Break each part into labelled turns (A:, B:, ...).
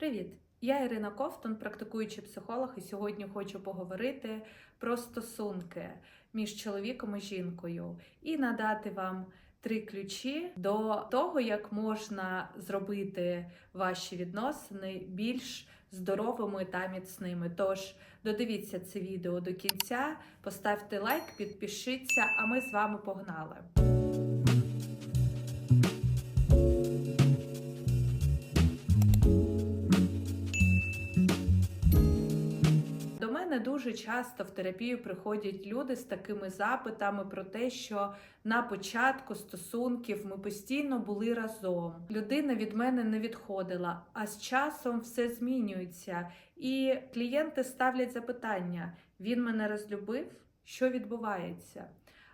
A: Привіт! Я Ірина Ковтун, практикуючий психолог, і сьогодні хочу поговорити про стосунки між чоловіком і жінкою і надати вам три ключі до того, як можна зробити ваші відносини більш здоровими та міцними. Тож додивіться це відео до кінця, поставте лайк, підпишіться, а ми з вами погнали. Дуже часто в терапію приходять люди з такими запитами про те, що на початку стосунків ми постійно були разом. Людина від мене не відходила, а з часом все змінюється. І клієнти ставлять запитання: він мене розлюбив? Що відбувається?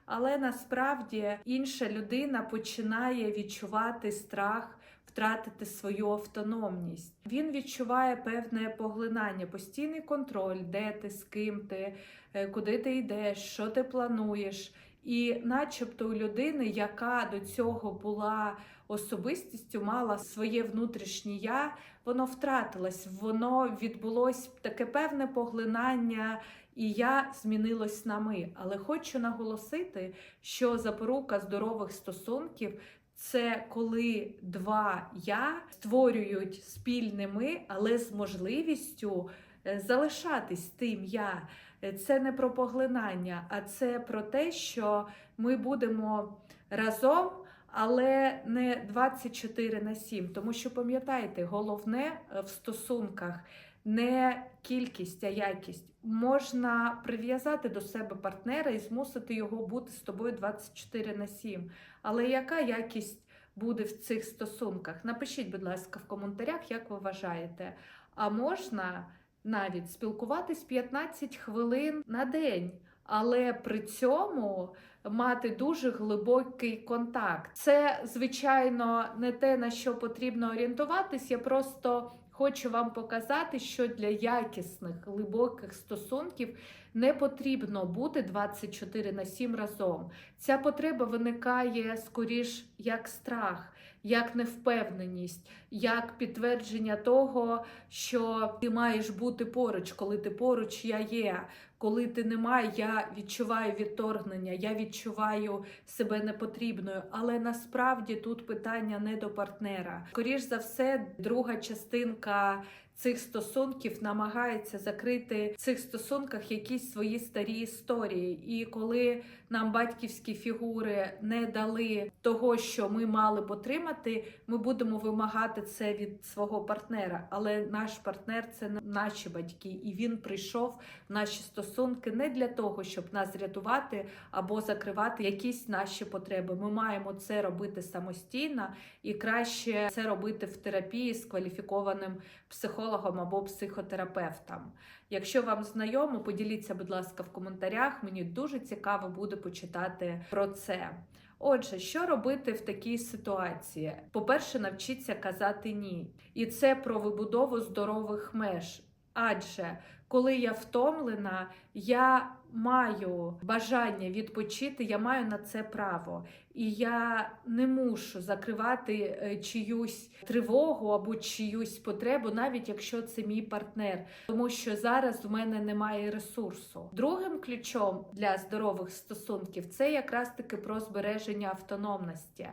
A: Але насправді інша людина починає відчувати страх втратити свою автономність. Він відчуває певне поглинання, постійний контроль, де ти, з ким ти, е, куди ти йдеш, що ти плануєш. І, начебто, у людини, яка до цього була особистістю, мала своє внутрішнє я, воно втратилось, воно відбулось таке певне поглинання. І я змінилось на ми. Але хочу наголосити, що запорука здорових стосунків це коли два я створюють спільне ми, але з можливістю е, залишатись тим я. Е, Це не про поглинання, а це про те, що ми будемо разом. Але не 24 на 7, тому що пам'ятайте, головне е, в стосунках не кількість, а якість. Можна прив'язати до себе партнера і змусити його бути з тобою 24 на 7. Але яка якість буде в цих стосунках? Напишіть, будь ласка, в коментарях, як ви вважаєте. А можна навіть спілкуватись 15 хвилин на день. Але при цьому мати дуже глибокий контакт. Це, звичайно, не те, на що потрібно орієнтуватись. Я просто хочу вам показати, що для якісних глибоких стосунків не потрібно бути 24 на 7 разом. Ця потреба виникає скоріш як страх, як невпевненість, як підтвердження того, що ти маєш бути поруч, коли ти поруч, я є. Коли ти немає, я відчуваю відторгнення, я відчуваю себе непотрібною. Але насправді тут питання не до партнера. Скоріш за все, друга частинка цих стосунків намагається закрити в цих стосунках якісь свої старі історії. І коли нам батьківські фігури не дали того, що ми мали б отримати, ми будемо вимагати це від свого партнера. Але наш партнер це наші батьки, і він прийшов в наші стосунки не для того, щоб нас рятувати або закривати якісь наші потреби. Ми маємо це робити самостійно і краще це робити в терапії з кваліфікованим психологом або психотерапевтом. Якщо вам знайомо, поділіться, будь ласка, в коментарях. Мені дуже цікаво буде почитати про це. Отже, що робити в такій ситуації? По-перше, навчіться казати ні. І це про вибудову здорових меж. Адже коли я втомлена, я маю бажання відпочити, я маю на це право. І я не мушу закривати е, чиюсь тривогу або чиюсь потребу, навіть якщо це мій партнер, тому що зараз в мене немає ресурсу. Другим ключом для здорових стосунків це якраз таки про збереження автономності.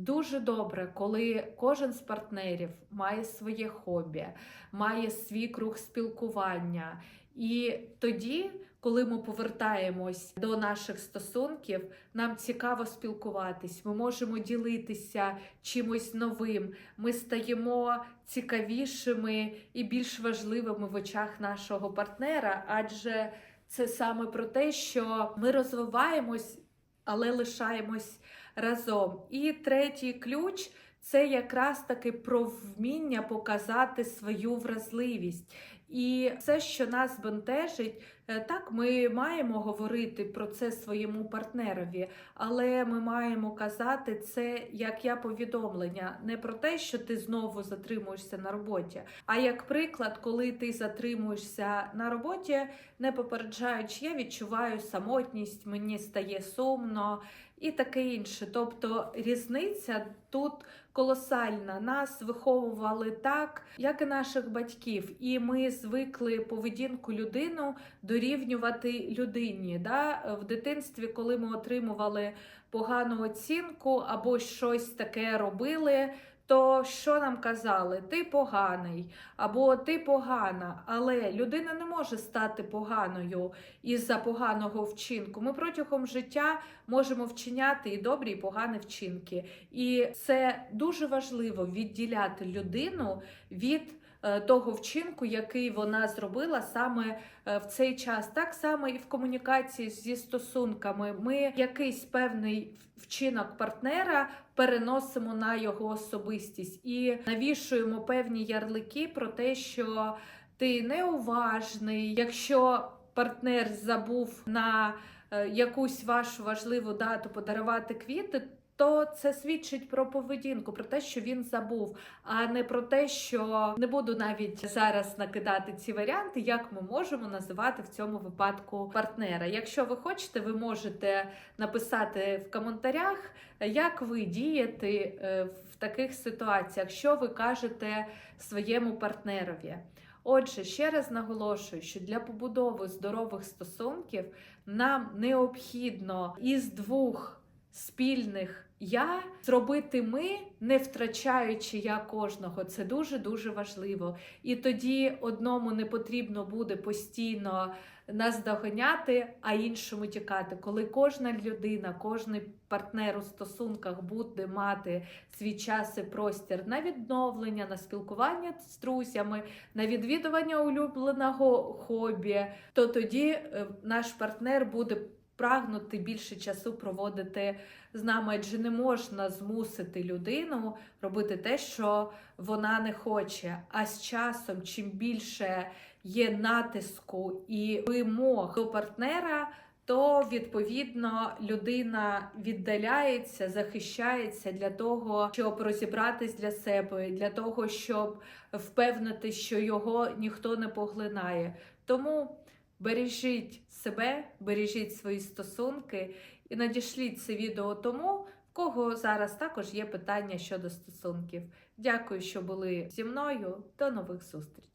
A: Дуже добре, коли кожен з партнерів має своє хобі, має свій круг спілкування. І тоді, коли ми повертаємось до наших стосунків, нам цікаво спілкуватись. Ми можемо ділитися чимось новим. Ми стаємо цікавішими і більш важливими в очах нашого партнера, адже це саме про те, що ми розвиваємось, але лишаємось разом. І третій ключ. Це якраз таки про вміння показати свою вразливість. І все, що нас бентежить, е, так ми маємо говорити про це своєму партнерові, але ми маємо казати це як я повідомлення, не про те, що ти знову затримуєшся на роботі. А як приклад, коли ти затримуєшся на роботі, не попереджаючи, я відчуваю самотність, мені стає сумно і таке інше. Тобто різниця тут колосальна. Нас виховували так, як і наших батьків, і ми звикли поведінку людину дорівнювати людині. Да? В дитинстві, коли ми отримували погану оцінку або щось таке робили. То що нам казали? Ти поганий або ти погана, але людина не може стати поганою із-за поганого вчинку. Ми протягом життя можемо вчиняти і добрі, і погані вчинки. І це дуже важливо відділяти людину від того вчинку, який вона зробила саме е, в цей час. Так само і в комунікації зі стосунками. Ми якийсь певний вчинок партнера переносимо на його особистість і навішуємо певні ярлики про те, що ти неуважний, якщо партнер забув на е, якусь вашу важливу дату подарувати квіти. То це свідчить про поведінку, про те, що він забув, а не про те, що не буду навіть зараз накидати ці варіанти, як ми можемо називати в цьому випадку партнера. Якщо ви хочете, ви можете написати в коментарях, як ви дієте е, в таких ситуаціях, що ви кажете своєму партнерові. Отже, ще раз наголошую, що для побудови здорових стосунків нам необхідно із двох спільних я зробити ми, не втрачаючи я кожного. Це дуже дуже важливо. І тоді одному не потрібно буде постійно нас доганяти, а іншому тікати. Коли кожна людина, кожний партнер у стосунках буде мати свій час і простір на відновлення, на спілкування з друзями, на відвідування улюбленого хобі, то тоді е, наш партнер буде прагнути більше часу проводити з нами, адже не можна змусити людину робити те, що вона не хоче. А з часом, чим більше є натиску і вимог до партнера. То відповідно людина віддаляється, захищається для того, щоб розібратись для себе, для того, щоб впевнити, що його ніхто не поглинає. Тому бережіть себе, бережіть свої стосунки і надішліть це відео тому, в кого зараз також є питання щодо стосунків. Дякую, що були зі мною. До нових зустрічей!